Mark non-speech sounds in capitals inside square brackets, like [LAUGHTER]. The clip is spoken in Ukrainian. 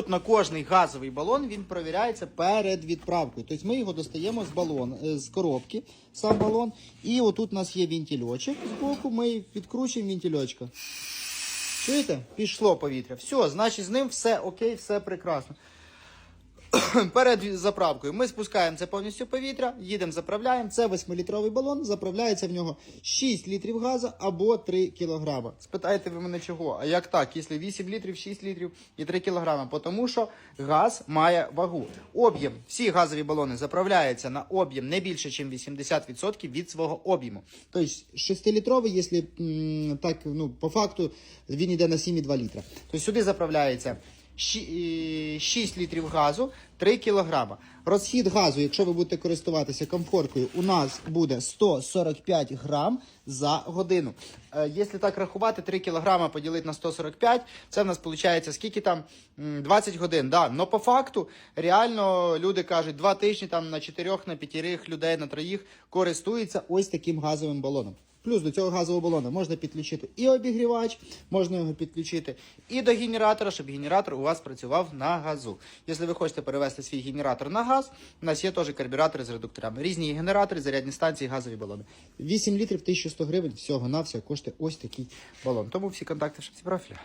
абсолютно кожний газовий балон він провіряється перед відправкою. Тобто ми його достаємо з балон, е, з коробки, сам балон. І отут у нас є вентильочок з боку, ми відкручуємо вентильочка. Чуєте? Пішло повітря. Все, значить з ним все окей, все прекрасно. [COUGHS] Перед заправкою ми спускаємо це повністю повітря, їдемо, заправляємо. Це 8-літровий балон, заправляється в нього 6 літрів газу або 3 кілограма. Спитаєте ви мене чого? А як так? Якщо 8 літрів, 6 літрів і 3 кілограма? Тому що газ має вагу. Об'єм, всі газові балони заправляються на об'єм не більше, ніж 80% від свого об'єму. Тобто 6-літровий, якщо так, ну, по факту, він йде на 7,2 літра. Тобто сюди заправляється 6 літрів газу, 3 кілограма. Розхід газу, якщо ви будете користуватися комфорткою, у нас буде 145 грам за годину. Е, Якщо так рахувати, 3 кілограма поділити на 145, це в нас виходить скільки там? М, 20 годин. Да. Но по факту реально люди кажуть, 2 тижні там на 4, на 5 людей, на троїх користуються ось таким газовим балоном. Плюс до цього газового балона можна підключити і обігрівач, можна його підключити і до генератора, щоб генератор у вас працював на газу. Якщо ви хочете перевести свій генератор на газ, у нас є теж карбюратори з редукторами. Різні генератори, зарядні станції, газові балони. 8 літрів 1100 гривень всього на все коштує ось такий балон. Тому всі контакти в шапці профіля.